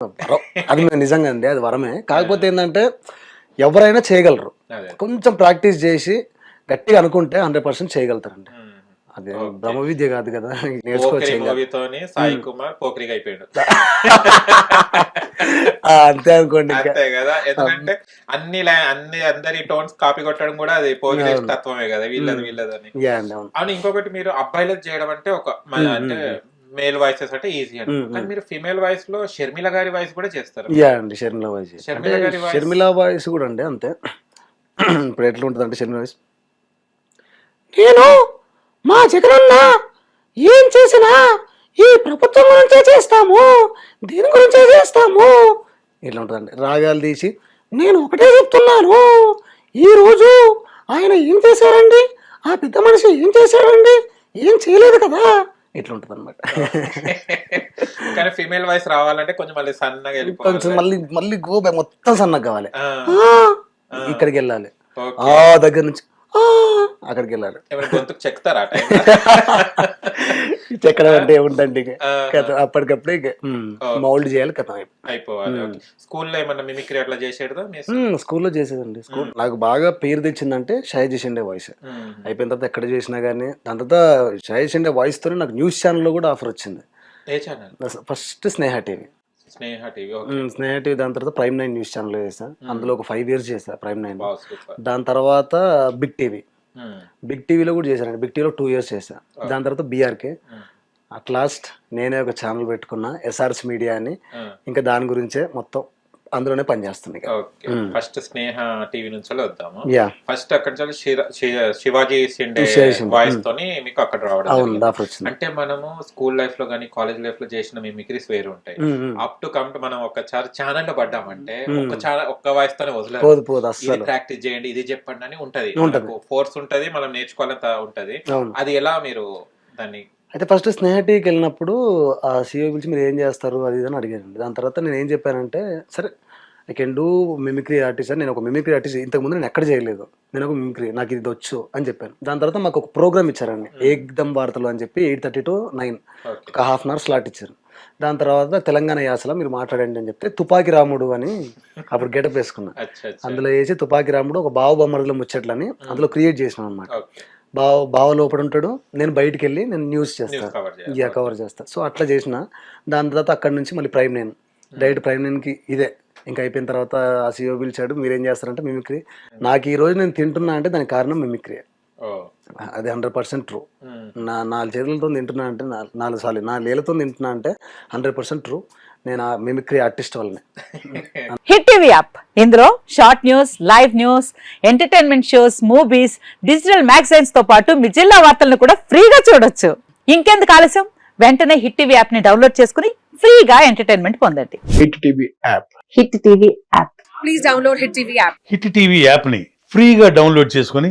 వరం. అది నిజంగా అండి అది వరమే. కాకపోతే ఏంటంటే ఎవరైనా చేయగలరు. కొంచెం ప్రాక్టీస్ చేసి గట్టిగా అనుకుంటే హండ్రెడ్ పర్సెంట్ చేయగలుగుతారండి. అది బ్రహ్మ విద్య కాదు కదా నేర్చుకోవచ్చు సాయి కుమార్ పోకిరిగా అయిపోయాడు. అంతే అనుకోండి అంతే కదా. ఎందుకంటే అన్ని అన్ని అందరి టోన్స్ కాపీ కొట్టడం కూడా అది పోకిరి తత్వమే కదా వీళ్ళది వీళ్ళదని. అవును. ఇంకొకటి మీరు అబ్బాయిలది చేయడం అంటే ఒక అంటే మేల్ వాయిసెస్ అంటే ఈజీ అని కానీ మీరు ఫిమేల్ వాయిస్లో షర్మిల గారి వాయిస్ కూడా చేస్తారు? యా అండి షర్మిల వాయిస్ షర్మిల గారి షర్మిల వాయిస్ కూడా అండి అంతే. ఇప్పుడు ఎట్లా ఉంటుంది అంటే షర్మిల వాయిస్. నేను మా జగనన్న ఏం చేసినా ఈ ప్రభుత్వం గురించే చేస్తాము. దీని గురించే చేస్తాము. ఇట్లా ఉంటుందండి రాగాలు తీసి నేను ఒకటే చెప్తున్నాను. ఈ రోజు ఆయన ఏం చేశారండి? ఆ పెద్ద మనిషి ఏం చేశారండి? ఏం చేయలేదు కదా? ఇట్లా ఉంటుంది అనమాట కానీ ఫిమేల్ వాయిస్ రావాలంటే కొంచెం మళ్ళీ సన్నగా కొంచెం మళ్ళీ మళ్ళీ గోబె మొత్తం సన్నగా కావాలి. ఇక్కడికి వెళ్ళాలి. ఆ దగ్గర నుంచి అక్కడికి వెళ్ళాలి. గొంతుకు చెక్తారా చెక్కడం అంటే ఆ. కథ అప్పటికప్పుడే మౌల్డ్ చేయాలి కథ. అయిపోవాలి. స్కూల్లో ఏమన్నా మిమిక్రీ అట్లా చేసేదా మీ స్కూల్లో చేసేదండి. స్కూల్ నాకు బాగా పేరు తెచ్చిందంటే షాయి చేసిండే వాయిస్. అయిపోయిన తర్వాత ఎక్కడ చేసినా కానీ దాని తర్వాత షాయి చేసిండే వాయిస్ తోనే నాకు న్యూస్ ఛానల్లో కూడా ఆఫర్ వచ్చింది. ఏ channel? First Sneha TV. Sneha TV Sneha TV దాని తర్వాత ప్రైమ్ నైన్ న్యూస్ ఛానల్ చేసా అందులో ఒక ఫైవ్ ఇయర్స్ చేసా ప్రైమ్ నైన్. దాని తర్వాత బిగ్ టీవీ. బిగ్ టీవీలో కూడా చేశానండి బిగ్ టీవీలో టూ ఇయర్స్ చేశా. దాని తర్వాత బీఆర్కే. అట్ లాస్ట్ నేనే ఒక ఛానల్ పెట్టుకున్నా ఎస్ఆర్ఎస్ మీడియా అని. ఉమ్. ఇంకా దాని గురించే మొత్తం. అందులోనే పనిచేస్తుంది ఓకే. ఫస్ట్ స్నేహ టీవీ నుంచి వద్దాము. ఫస్ట్ అక్కడ శివాజీ షిండే. వాయిస్ తోని మీకు అక్కడ రావడం అంటే మనము స్కూల్ లైఫ్లో కానీ కాలేజ్ లైఫ్లో చేసిన మిమిక్రీస్ వేరు ఉంటాయి. అప్ టు కమ్ టు మనం ఒక ఛానల్లో పడ్డామంటే ఒక ఛానల్ ఒక్క వాయిస్ తోనే వదిలేదు ప్రాక్టీస్ చేయండి ఇది చెప్పండి అని ఉంటది. ఫోర్స్ ఉంటది మనం నేర్చుకోవాలంత ఉంటది. అది ఎలా మీరు దాన్ని అయితే ఫస్ట్ స్నేహ టీవీకి వెళ్ళినప్పుడు ఆ సీఓ పిలిచి మీరు ఏం చేస్తారు? అది ఇది అని అడిగానండి దాని తర్వాత నేను ఏం చెప్పానంటే సరే I can do mimicry artist అని నేను ఒక మిమిక్రీ ఆర్టిస్ట్ ఇంతకుముందు నేను ఎక్కడ చేయలేదు. నేను ఒక మిమిక్రీ నాకు ఇది వచ్చు అని చెప్పాను. దాని తర్వాత మాకు ఒక ప్రోగ్రామ్ ఇచ్చారండి. ఏకదమ్ వార్తలు అని చెప్పి ఎయిట్ థర్టీ టు నైన్. ఒక హాఫ్ అన్ అవర్ స్లాట్ ఇచ్చారు. దాని తర్వాత తెలంగాణ యాసలో మీరు మాట్లాడండి అని చెప్తే తుపాకి రాముడు అని అప్పుడు గెటప్ వేసుకున్నా. అచ్చా అచ్చా. అందులో వేసి తుపాకి రాముడు ఒక బావ బొమ్మరుల ముచ్చట్లని అందులో క్రియేట్ చేసినాం అనమాట బావ బావ లోపల ఉంటాడు. నేను బయటికి వెళ్ళి నేను న్యూస్ చేస్తాను యా కవర్ చేస్తా. సో అట్లా చేసిన. దాని తర్వాత అక్కడ నుంచి మళ్ళీ ప్రైమ్ నైన్ డైరెక్ట్ ప్రైమ్ నైన్కి ఇదే. ఇంకా అయిపోయిన తర్వాత ఆ సీఓ పిలిచాడు. మీరేం చేస్తారంటే మిమిక్రీ నాకు ఈ రోజు నేను తింటున్నా అంటే దానికి కారణం మిమిక్రీ అది హండ్రెడ్ పర్సెంట్ ట్రూ. నా నాలుగు చేతులతో తింటున్నా అంటే నా- నాలుగు సార్లు నా లేలతో తింటున్నా అంటే హండ్రెడ్ పర్సెంట్ ట్రూ. నేను ఆ మిమిక్రీ ఆర్టిస్ట్ వల్లనే హిట్ టీవీ యాప్. ఇందులో short news live news entertainment shows movies digital మ్యాగజైన్స్తో పాటు మీ జిల్లా వార్తలను కూడా ఫ్రీగా చూడొచ్చు. ఇంకెందుకు ఆలస్యం? వెంటనే హిట్ టీవీ యాప్ని డౌన్లోడ్ చేసుకుని ఫ్రీగా ఎంటర్టైన్మెంట్ పొందండి. Hit TV app. Hit TV app. Please download Hit TV app. Hit TV యాప్ని ఫ్రీగా డౌన్లోడ్ చేసుకొని